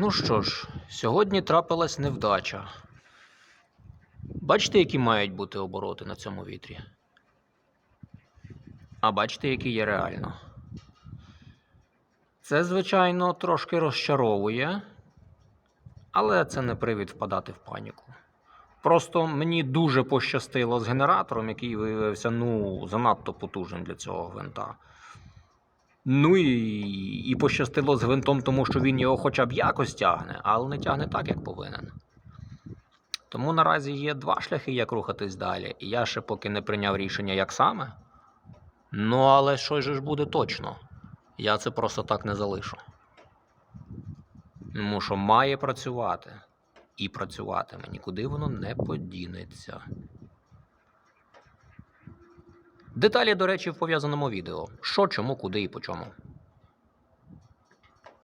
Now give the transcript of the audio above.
Ну що ж, сьогодні трапилась невдача. Бачите, які мають бути обороти на цьому вітрі? А бачите, які є реально. Це, звичайно, трошки розчаровує, але це не привід впадати в паніку. Просто мені дуже пощастило з генератором, який виявився ну, занадто потужним для цього гвинта. Ну і, і пощастило з гвинтом, тому що він його хоча б якось тягне, але не тягне так, як повинен. Тому наразі є два шляхи, як рухатись далі, і я ще поки не прийняв рішення, як саме. Ну, але що ж буде точно? Я це просто так не залишу. Тому що має працювати. І працюватиме, нікуди воно не подінеться. Деталі, до речі, в пов'язаному відео. Що, чому, куди і по чому.